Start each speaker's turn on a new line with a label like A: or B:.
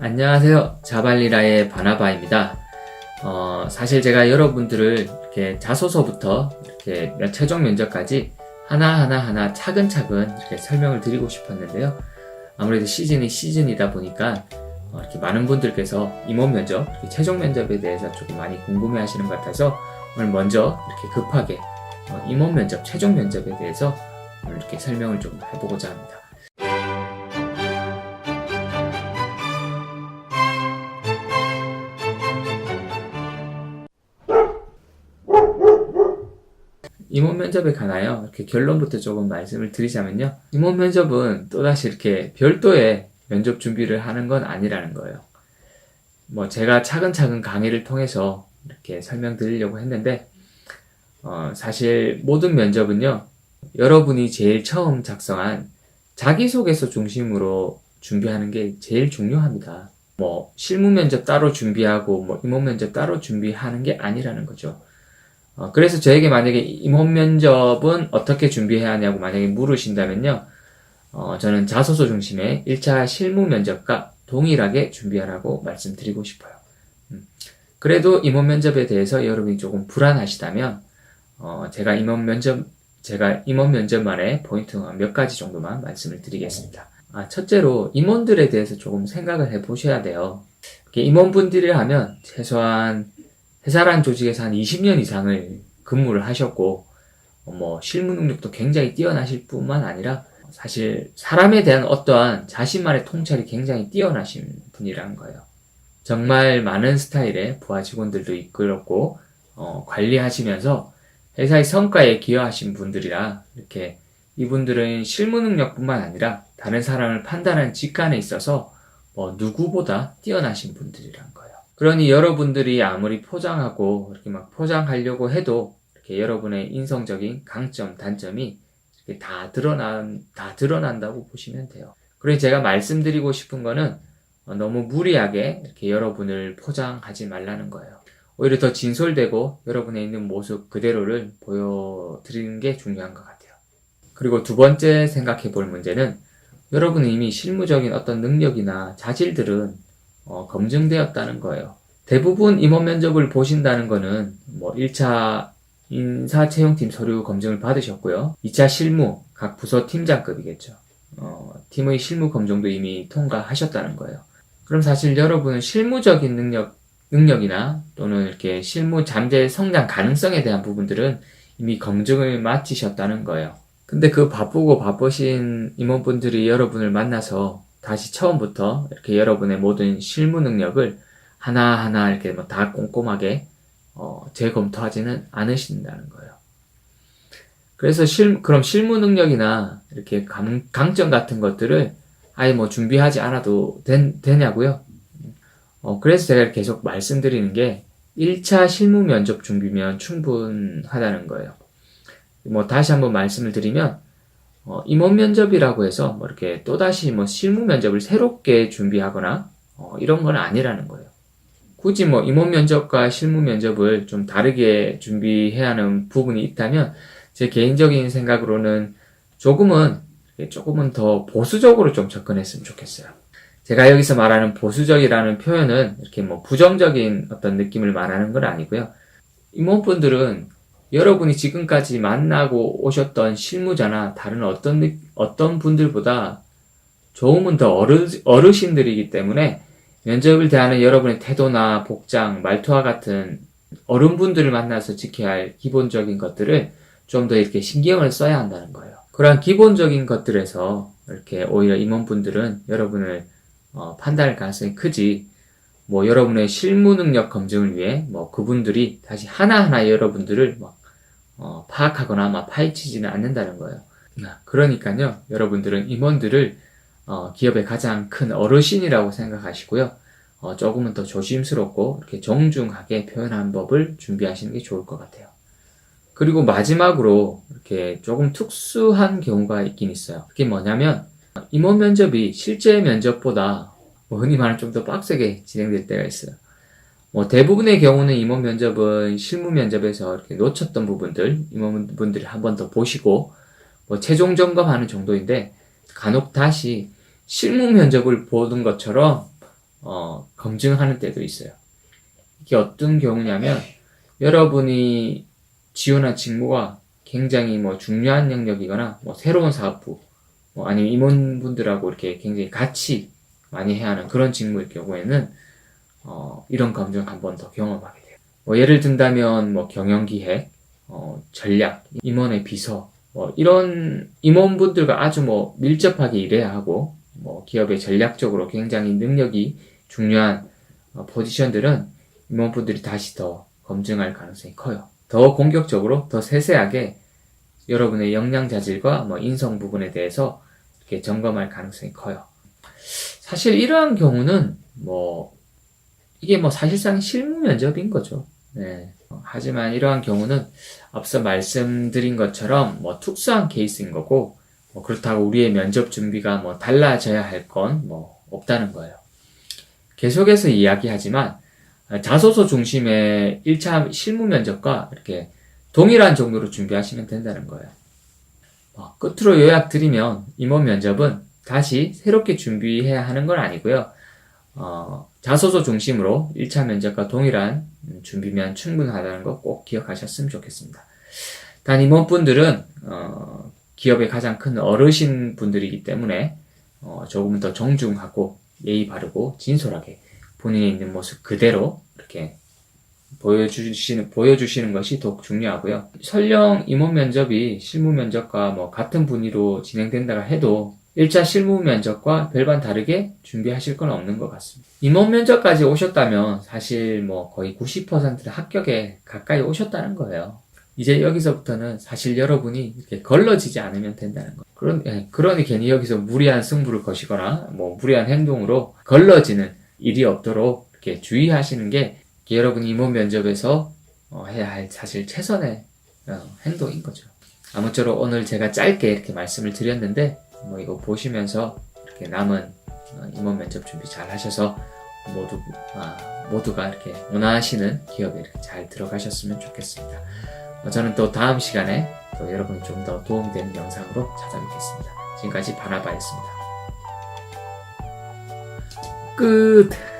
A: 안녕하세요. 자발리라의 바나바입니다. 어, 사실 제가 여러분들을 이렇게 자소서부터 이렇게 몇 최종 면접까지 하나하나 하나 차근차근 이렇게 설명을 드리고 싶었는데요. 아무래도 시즌이 시즌이다 보니까 어, 이렇게 많은 분들께서 임원 면접, 최종 면접에 대해서 조금 많이 궁금해 하시는 것 같아서 오늘 먼저 이렇게 급하게 어, 임원 면접, 최종 면접에 대해서 이렇게 설명을 좀 해보고자 합니다. 임원 면접에 관하여 이렇게 결론부터 조금 말씀을 드리자면요. 임원 면접은 또다시 이렇게 별도의 면접 준비를 하는 건 아니라는 거예요. 뭐 제가 차근차근 강의를 통해서 이렇게 설명드리려고 했는데 어, 사실 모든 면접은요. 여러분이 제일 처음 작성한 자기소개서 중심으로 준비하는 게 제일 중요합니다. 뭐 실무 면접 따로 준비하고 뭐 임원 면접 따로 준비하는 게 아니라는 거죠. 어, 그래서 저에게 만약에 임원 면접은 어떻게 준비해야 하냐고 만약에 물으신다면요. 어, 저는 자소서 중심의 1차 실무 면접과 동일하게 준비하라고 말씀드리고 싶어요. 음. 그래도 임원 면접에 대해서 여러분이 조금 불안하시다면, 어, 제가 임원 면접, 제가 임원 면접만의 포인트 몇 가지 정도만 말씀을 드리겠습니다. 아, 첫째로 임원들에 대해서 조금 생각을 해 보셔야 돼요. 임원분들을 하면 최소한 회사란 조직에서 한 20년 이상을 근무를 하셨고, 어, 뭐, 실무 능력도 굉장히 뛰어나실 뿐만 아니라, 사실, 사람에 대한 어떠한 자신만의 통찰이 굉장히 뛰어나신 분이라는 거예요. 정말 많은 스타일의 부하 직원들도 이끌었고, 어, 관리하시면서 회사의 성과에 기여하신 분들이라, 이렇게, 이분들은 실무 능력뿐만 아니라, 다른 사람을 판단하는 직관에 있어서, 뭐, 누구보다 뛰어나신 분들이란 거예요. 그러니 여러분들이 아무리 포장하고 이렇게 막 포장하려고 해도 이렇게 여러분의 인성적인 강점, 단점이 이렇게 다 드러난, 다 드러난다고 보시면 돼요. 그래서 제가 말씀드리고 싶은 거는 어, 너무 무리하게 이렇게 여러분을 포장하지 말라는 거예요. 오히려 더 진솔되고 여러분의 있는 모습 그대로를 보여드리는 게 중요한 것 같아요. 그리고 두 번째 생각해 볼 문제는 여러분은 이미 실무적인 어떤 능력이나 자질들은 어, 검증되었다는 거예요. 대부분 임원 면접을 보신다는 거는 뭐 1차 인사 채용팀 서류 검증을 받으셨고요. 2차 실무 각 부서 팀장급이겠죠. 어, 팀의 실무 검증도 이미 통과하셨다는 거예요. 그럼 사실 여러분은 실무적인 능력 능력이나 또는 이렇게 실무 잠재 성장 가능성에 대한 부분들은 이미 검증을 마치셨다는 거예요. 근데 그 바쁘고 바쁘신 임원분들이 여러분을 만나서 다시 처음부터 이렇게 여러분의 모든 실무 능력을 하나하나 이렇게 뭐 다 꼼꼼하게 어, 재검토하지는 않으신다는 거예요. 그래서 실, 그럼 실무 능력이나 이렇게 강, 강점 같은 것들을 아예 뭐 준비하지 않아도 된, 되냐고요? 어, 그래서 제가 계속 말씀드리는 게 1차 실무 면접 준비면 충분하다는 거예요. 뭐 다시 한번 말씀을 드리면 어, 임원 면접이라고 해서 뭐 이렇게 또다시 뭐 실무 면접을 새롭게 준비하거나 어, 이런 건 아니라는 거예요. 굳이 뭐 임원 면접과 실무 면접을 좀 다르게 준비해야 하는 부분이 있다면 제 개인적인 생각으로는 조금은 조금은 더 보수적으로 좀 접근했으면 좋겠어요. 제가 여기서 말하는 보수적이라는 표현은 이렇게 뭐 부정적인 어떤 느낌을 말하는 건 아니고요. 임원분들은 여러분이 지금까지 만나고 오셨던 실무자나 다른 어떤, 어떤 분들보다 조금은 더 어르, 어르신들이기 때문에 면접을 대하는 여러분의 태도나 복장, 말투와 같은 어른분들을 만나서 지켜야 할 기본적인 것들을 좀 더 이렇게 신경을 써야 한다는 거예요. 그러한 기본적인 것들에서 이렇게 오히려 임원분들은 여러분을 어, 판단할 가능성이 크지 뭐 여러분의 실무 능력 검증을 위해 뭐 그분들이 다시 하나하나 여러분들을 막 어, 파악하거나 막 파헤치지는 않는다는 거예요. 그러니까요, 여러분들은 임원들을 어, 기업의 가장 큰 어르신이라고 생각하시고요. 어, 조금은 더 조심스럽고 이렇게 정중하게 표현하는 법을 준비하시는 게 좋을 것 같아요. 그리고 마지막으로 이렇게 조금 특수한 경우가 있긴 있어요. 그게 뭐냐면 임원 면접이 실제 면접보다 뭐 흔히 말하는 좀 더 빡세게 진행될 때가 있어요. 뭐 대부분의 경우는 임원 면접은 실무 면접에서 이렇게 놓쳤던 부분들 임원분들이 한 번 더 보시고 뭐 최종 점검하는 정도인데 간혹 다시 실무 면접을 보는 것처럼 어, 검증하는 때도 있어요. 이게 어떤 경우냐면 여러분이 지원한 직무가 굉장히 뭐 중요한 영역이거나 뭐 새로운 사업부 뭐 아니면 임원분들하고 이렇게 굉장히 같이 많이 해야 하는 그런 직무일 경우에는 어, 이런 검증 한번 더 경험하게 돼요. 뭐 예를 든다면 뭐 경영기획, 어, 전략, 임원의 비서 뭐 이런 임원분들과 아주 뭐 밀접하게 일해야 하고 뭐 기업의 전략적으로 굉장히 능력이 중요한 어, 포지션들은 임원분들이 다시 더 검증할 가능성이 커요. 더 공격적으로 더 세세하게 여러분의 역량 자질과 뭐 인성 부분에 대해서 이렇게 점검할 가능성이 커요. 사실 이러한 경우는 뭐 이게 뭐 사실상 실무 면접인 거죠. 네. 어, 하지만 이러한 경우는 앞서 말씀드린 것처럼 뭐 특수한 케이스인 거고 뭐 그렇다고 우리의 면접 준비가 뭐 달라져야 할 건 뭐 없다는 거예요. 계속해서 이야기하지만 아, 자소서 중심의 1차 실무 면접과 이렇게 동일한 정도로 준비하시면 된다는 거예요. 어, 끝으로 요약 드리면 임원 면접은 다시 새롭게 준비해야 하는 건 아니고요. 어, 자소서 중심으로 1차 면접과 동일한 음, 준비면 충분하다는 거 꼭 기억하셨으면 좋겠습니다. 단 임원분들은 어, 기업의 가장 큰 어르신 분들이기 때문에 어, 조금 더 정중하고 예의 바르고 진솔하게 본인이 있는 모습 그대로 이렇게 보여주시는, 보여주시는 것이 더욱 중요하고요. 설령 임원 면접이 실무 면접과 뭐 같은 분위로 진행된다고 해도 1차 실무 면접과 별반 다르게 준비하실 건 없는 것 같습니다. 임원 면접까지 오셨다면 사실 뭐 거의 90%는 합격에 가까이 오셨다는 거예요. 이제 여기서부터는 사실 여러분이 이렇게 걸러지지 않으면 된다는 거예요. 그런, 예, 그러니 괜히 여기서 무리한 승부를 거시거나 뭐 무리한 행동으로 걸러지는 일이 없도록 이렇게 주의하시는 게 여러분이 임원 면접에서 어, 해야 할 사실 최선의 어, 행동인 거죠. 아무쪼록 오늘 제가 짧게 이렇게 말씀을 드렸는데 뭐 이거 보시면서 이렇게 남은 어, 임원 면접 준비 잘 하셔서 모두 아, 모두가 이렇게 원하시는 기업에 이렇게 잘 들어가셨으면 좋겠습니다. 어, 저는 또 다음 시간에 또 여러분이 좀더 도움이 되는 영상으로 찾아뵙겠습니다. 지금까지 바나바였습니다. 끝.